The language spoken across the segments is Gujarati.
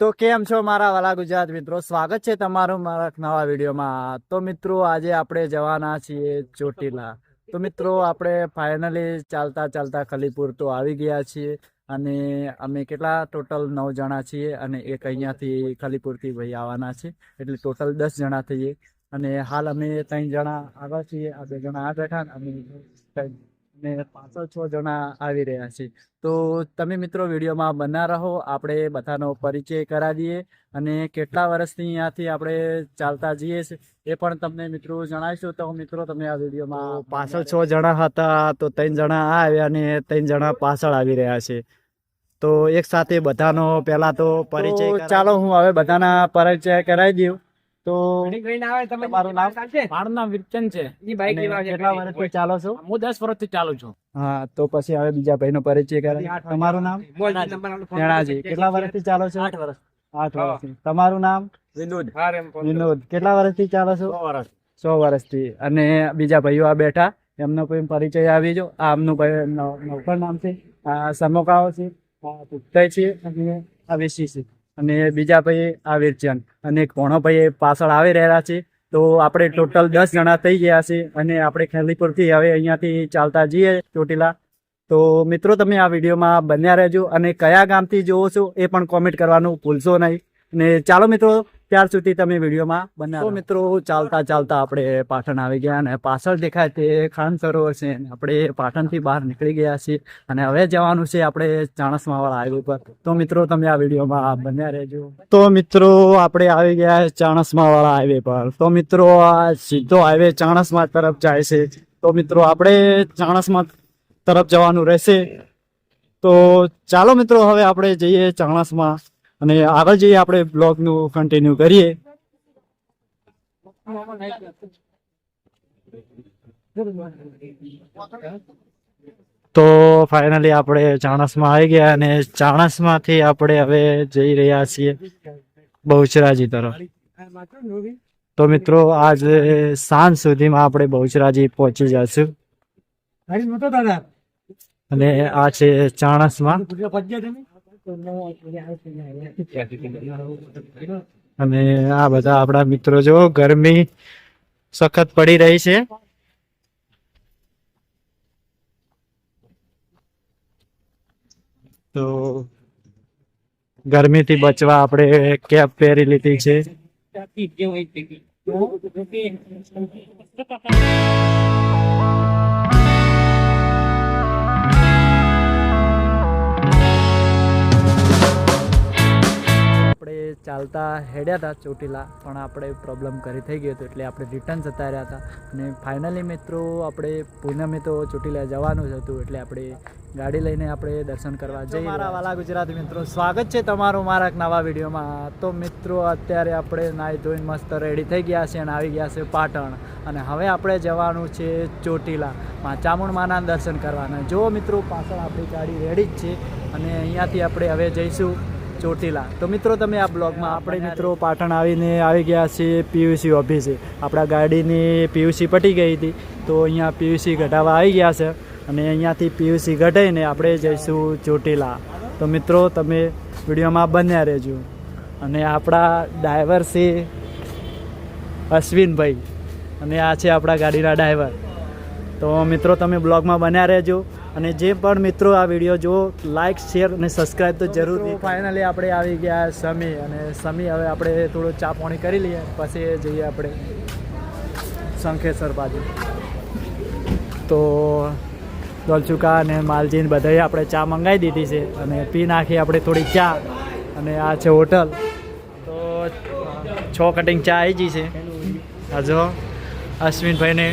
તો કેમ છો મારા વાલા ગુજરાત મિત્રો? સ્વાગત છે તમારું મારા નવા વિડીયોમાં. તો મિત્રો, આજે આપણે જવાના છીએ ચોટીલા. તો મિત્રો, આપણે ફાઇનલી ચાલતા ચાલતા ખલીપુર તો આવી ગયા છીએ અને અમે કેટલા ટોટલ નવ જણા છીએ અને એક અહીંયાથી ખલીપુરથી ભાઈ આવવાના છે. એટલે ટોટલ દસ જણા થઈએ. અને હાલ અમે ત્રણ જણા આવ્યા છીએ. આ બે જણા આ બેઠા અમે ત્રણ- પાંચસો છ જણા આવી રહ્યા છે. તો તમે મિત્રો વિડીયોમાં બના રહો આપણે બધાનો પરિચય કરાવીએ અને કેટલા વર્ષથી અહીંયાથી આપણે ચાલતા જઈએ છીએ એ પણ તમને મિત્રો જણાવીશું. તો મિત્રો તમે આ વિડીયોમાં પાછળ છ જણા હતા તો ત્રણ જણા આ આવ્યા અને ત્રણ જણા પાછળ આવી રહ્યા છે. તો એક સાથે બધાનો પહેલા તો પરિચય ચાલો હું હવે બધાના પરિચય કરાવી દઉં. તો તમારું નામ? મારું નામ વિરચન છે. ઈ બાઈક અને લેવા છે કેટલા વર્ષથી ચાલો છો? હું દસ વર્ષથી ચાલુ છું. હા તો પછી હવે બીજા ભાઈનો પરિચય કરે તમારું નામ? જણાજી કેટલા વર્ષથી ચાલો છો? આઠ વર્ષ. આઠ વર્ષથી. તમારું નામ? વિનોદ. વિનોદ. કેટલા વર્ષથી ચાલો છો? વર્ષ. સો વર્ષથી. અને બીજા ભાઈઓ આ બેઠા એમનો કોઈ પરિચય આવી જો આ આમનું ભાઈ નવ- નવકર નામ છે. આ સમોકાઓ છે. પુખ્તય છે અને આ વેશી છે. અને બીજા ભાઈ આ વીરચંદ અને કોણો ભાઈ પાછળ આવી રહ્યા છે. તો આપણે ટોટલ દસ જણા થઈ ગયા છે. અને આપણે ખેલીપુરથી હવે અહીંયાથી ચાલતા જઈએ ચોટીલા. તો મિત્રો, તમે આ વિડીયોમાં બન્યા રહેજો. અને કયા ગામથી જોવો છો એ પણ કોમેન્ટ કરવાનું ભૂલશો નહીં. અને ચાલો મિત્રો ત્યાર સુધી તમે વિડીયોમાં બનાવો મિત્રો ચાલતા ચાલતા આપણે પાટણ આવી ગયા અને પાછળ દેખાય તે ખાન સરોવર છે આપણે પાટણથી બહાર નીકળી ગયા છીએ અને હવે જવાનું છે આપણે ચાણસમા વાળા હાઈવે પર. તો મિત્રો તમે આ વિડીયોમાં બન્યા રહેજો. તો મિત્રો આપણે આવી ગયા ચાણસમા વાળા હાઈવે પર. તો મિત્રો આ સીધો હાઈવે ચાણસમા તરફ જાય છે. તો મિત્રો આપણે ચાણસમા તરફ જવાનું રહેશે. તો ચાલો મિત્રો હવે આપણે જઈએ ચાણસમાં. અને આગળ જઈએ આપણે બ્લોગનું કન્ટિન્યુ કરીએ. તો ફાઇનલી આપણે ચાણસમાં આવી ગયા અને ચાણસમાંથી આપણે હવે જઈ રહ્યા છીએ બહુચરાજી તરફ. તો મિત્રો આજ સાંજ સુધીમાં આપણે બહુચરાજી પહોંચી જશું અને આ છે ચાણસમાં. અને આ બધા આપણા મિત્રો જો, ગરમી સખત પડી રહી છે. તો ગરમીથી બચવા આપણે કેપ પહેરી લીધી છે. આપણે ચાલતા હેડ્યા હતા ચોટીલા પણ આપણે પ્રોબ્લેમ કરી થઈ ગયો હતો એટલે આપણે રિટર્ન જતા રહ્યા હતા. અને ફાઇનલી મિત્રો આપણે પૂનમે તો ચોટીલા જવાનું જ હતું એટલે આપણે ગાડી લઈને આપણે દર્શન કરવા જઈએ મારા વાલા ગુજરાતી મિત્રો સ્વાગત છે તમારું મારા એક નવા વિડીયોમાં. તો મિત્રો અત્યારે આપણે નાહી ધોઈને મસ્ત રેડી થઈ ગયા છે અને આવી ગયા છે પાટણ. અને હવે આપણે જવાનું છે ચોટીલા માં ચામુંડમાના દર્શન કરવાના. જો મિત્રો પાછળ આપણી ગાડી રેડી જ છે. અને અહીંયાથી આપણે હવે જઈશું. ચોટીલા. તો મિત્રો, તમે આ બ્લોગમાં આપણે મિત્રો પાટણ આવીને આવી ગયા છીએ પીયુસી ઓફિસે. આપણા ગાડીની પીયુસી પટી ગઈ હતી, તો અહીંયા પીયુસી ઘટાવા આવી ગયા છે અને અહીંયાથી પીયુસી ઘટાઈને આપણે જઈશું ચોટીલા. તો મિત્રો, તમે વિડીયોમાં બન્યા રહેજો. અને આપણા ડ્રાઈવર છે અશ્વિનભાઈ. અને આ છે આપણા ગાડીના ડ્રાઈવર. તો મિત્રો, તમે બ્લોગમાં બન્યા રહેજો. અને જે પણ મિત્રો આ વીડિયો જો લાઇક શેર અને સબસ્ક્રાઈબ તો જરૂર ફાઇનલી આપણે આવી ગયા સમી અને સમી હવે આપણે થોડું ચા પાણી કરી લઈએ પછી જઈએ આપણે શંખેશ્વર બાજુ. તો દોલચુકા અને માલજીન બધાએ આપણે ચા મંગાવી દીધી છે અને પી નાખી આપણે થોડી ચા અને આ છે હોટલ. તો છ કટિંગ ચા આવી ગઈ છે. આ જો અશ્વિનભાઈને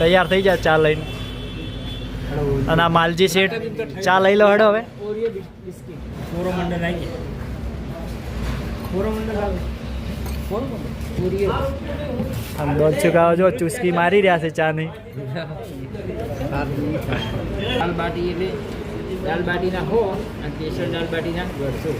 તૈયાર થઈ જાય ચા લઈને. અને આ માલજી સેઠ ચા લઈ લો હડો હવે. આમ દોઢ ચુકાઓ જો ચુસ્કી મારી રહ્યા છે ચાની. દાલ બાટી એટલે દાલ અને કેસર દાલ દોઢસો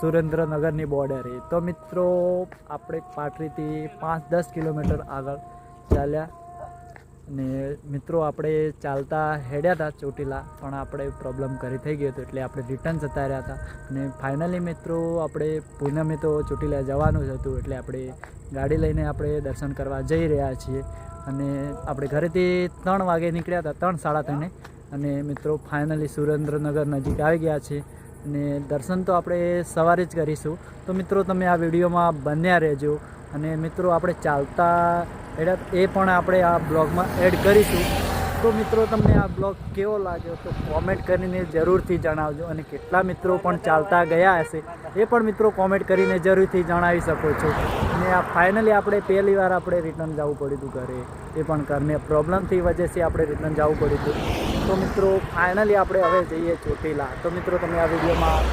સુરેન્દ્રનગરની બોર્ડરે તો મિત્રો, આપણે પાટરીથી પાંચ દસ કિલોમીટર આગળ ચાલ્યા. અને મિત્રો, આપણે ચાલતા હેડ્યા હતા ચોટીલા, પણ આપણે પ્રોબ્લેમ કરી થઈ ગયો હતો, એટલે આપણે રિટર્ન જતા રહ્યા હતા. અને ફાઇનલી મિત્રો, આપણે પૂનમે તો ચોટીલા જવાનું જ હતું, એટલે આપણે ગાડી લઈને આપણે દર્શન કરવા જઈ રહ્યા છીએ. અને આપણે ઘરેથી ત્રણ વાગે નીકળ્યા હતા, ત્રણ સાડા ત્રણે. અને મિત્રો ફાઇનલી સુરેન્દ્રનગર નજીક આવી ગયા છે અને દર્શન તો આપણે સવારે જ કરીશું. તો મિત્રો, તમે આ વિડીયોમાં બન્યા રહેજો અને મિત્રો, આપણે ચાલતા એડા એ પણ આપણે આ બ્લોગમાં એડ કરીશું. તો મિત્રો, તમને આ બ્લોગ કેવો લાગ્યો તો કોમેન્ટ કરીને જરૂરથી જણાવજો અને કેટલા મિત્રો પણ ચાલતા ગયા હશે એ પણ મિત્રો કોમેન્ટ કરીને જરૂરથી જણાવી શકો છો. અને આ ફાઇનલી આપણે પહેલી વાર આપણે રિટર્ન જવું પડ્યું હતું ઘરે. એ પણ ઘરને પ્રોબ્લેમથી વજહથી આપણે રિટર્ન જવું પડ્યું હતું. તો મિત્રો ફાઇનલી આપણે હવે જઈએ ચોટીલા. તો મિત્રો તમે આ વિડીયોમાં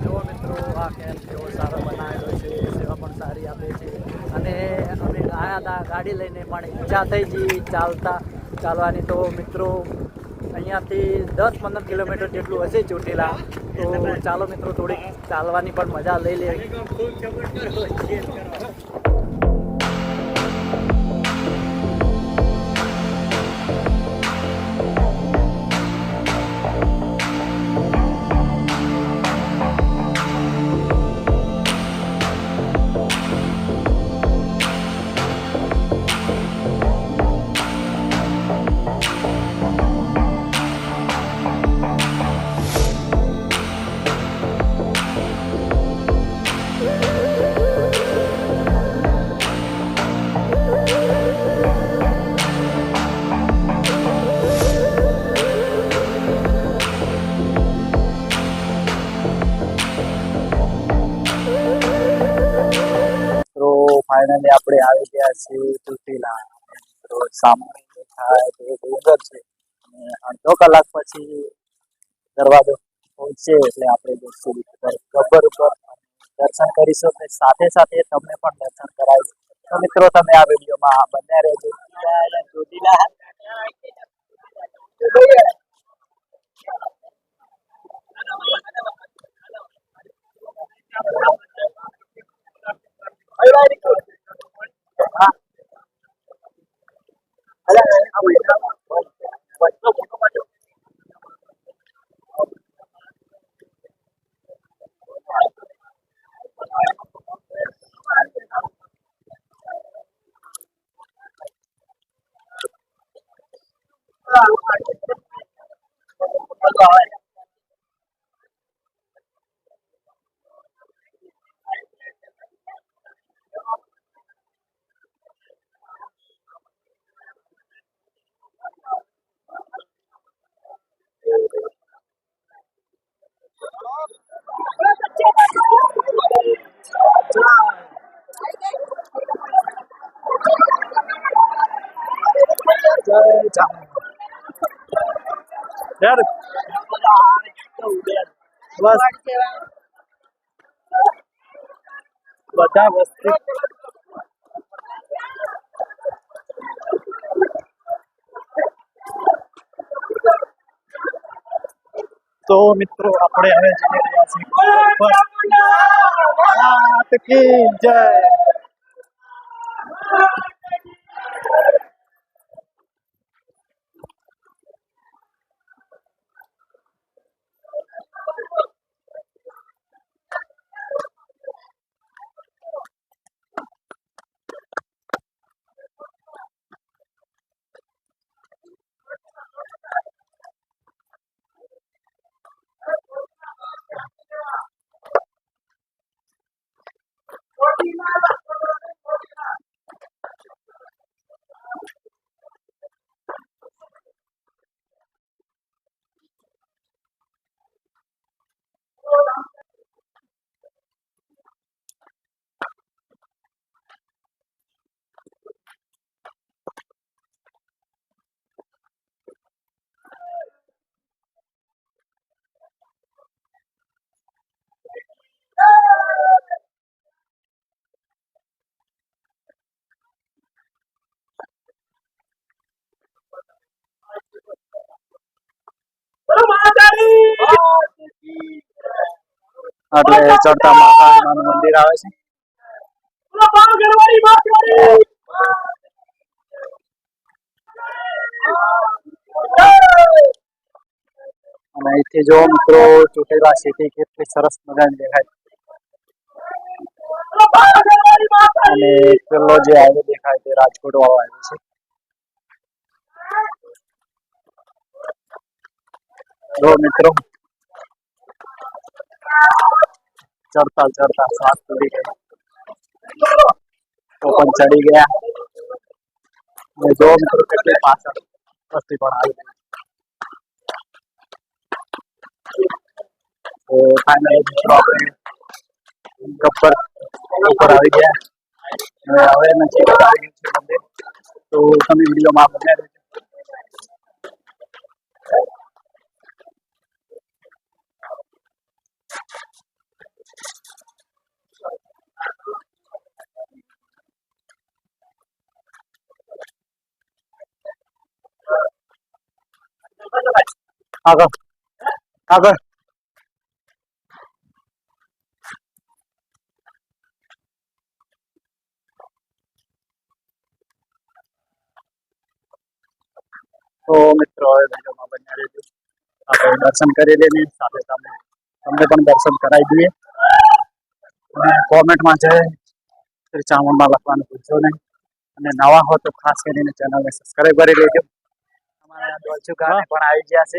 જો મિત્રો આ કેમ્પ કેવો સારો બનાવેલો છે સેવા પણ સારી આપે છે અને અમે આવ્યા હતા ગાડી લઈને પણ ઈચ્છા થઈ ગઈ ચાલતા ચાલવાની તો મિત્રો અહીંયાથી દસ પંદર કિલોમીટર જેટલું હશે ચોટીલા તો ચાલો મિત્રો થોડીક ચાલવાની પણ મજા લઈ લે. ફાઇનલી આપણે આવી ગયા છીએ ચોટીલા. તો સામે થાય તો એ ડુંગર છે. અને અડધો કલાક પછી દરવાજો પહોંચશે એટલે આપણે જઈશું ગબ્બર ઉપર દર્શન કરીશું અને સાથે સાથે તમને પણ દર્શન કરાવીશું. તો મિત્રો, તમે આ વિડીયોમાં બંને રહેજો. ચોટીલા હા જય ચામુંડા બસ. બધા વસ્તી. તો મિત્રો આપણે હવે જઈ રહ્યા છીએ. કી જય. એટલે ચડતા માતાનું મંદિર આવે છે. અને અહીંથી જો મિત્રો ચૂંટેલા સિટી કેટલી સરસ મજાની દેખાય. અને પેલો જે હાઈવે દેખાય તે રાજકોટ વાળો હાઈવે છે. જો મિત્રો ચડતા ચડતા સાત ચડી ગયા. તો પણ ચડી ગયા. અને જો પાછળ વસ્તી પણ આવી ગઈ. તો ફાઇનલી મિત્રો આપણે આવી ગયા. હવે તો તમે વિડીયોમાં રહેજો આગળ. આગળ. તો મિત્રો આપણે દર્શન કરી લઈએ. સાથે તમે તમને પણ દર્શન કરાવી દઈએ. અને કોમેન્ટમાં જય શ્રી ચામુંડમાં લખવાનું ભૂલશો નહીં. અને નવા હો તો ખાસ કરીને ચેનલને સબસ્ક્રાઈબ કરી લેજો. અમારા દોલચુ ગાને પણ આવી ગયા છે.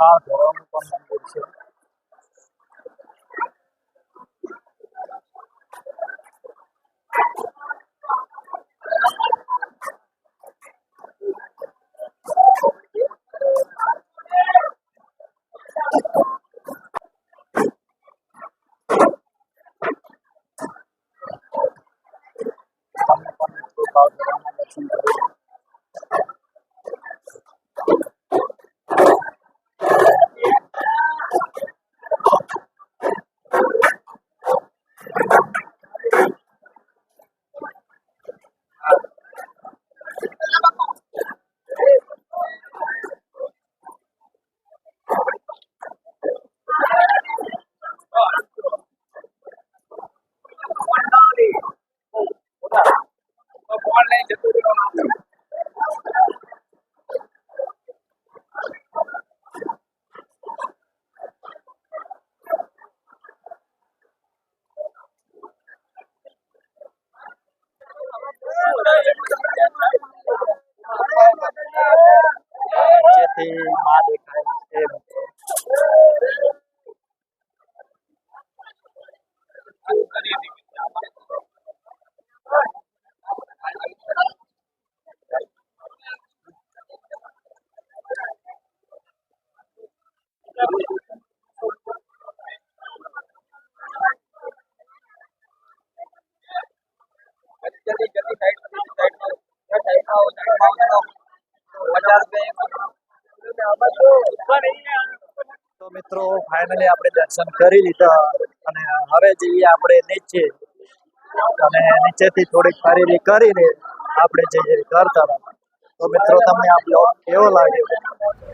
Chicago. નીચેથી માં ફાઇનલી આપણે દર્શન કરી લીધા અને હવે જઈએ આપણે નીચે. અને નીચેથી થોડીક ખરીદી કરીને આપણે જઈએ ઘર તો મિત્રો, તમને આ કેવો લાગ્યો?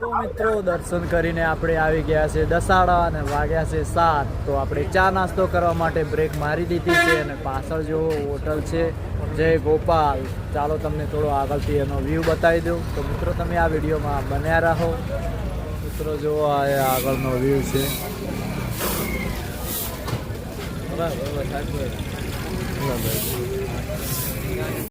તો મિત્રો, દર્શન કરીને આપણે આવી ગયા છે દસાડા અને વાગ્યા છે સાત. તો આપણે ચા નાસ્તો કરવા માટે બ્રેક મારી દીધી છે અને પાછળ જો હોટલ છે, જય ગોપાલ. ચાલો તમને થોડો આગળથી એનો વ્યૂ બતાવી દઉં. તો મિત્રો, તમે આ વિડીયોમાં બન્યા રહો. મિત્રો જો આ આગળનો વ્યૂ છે. બરાબર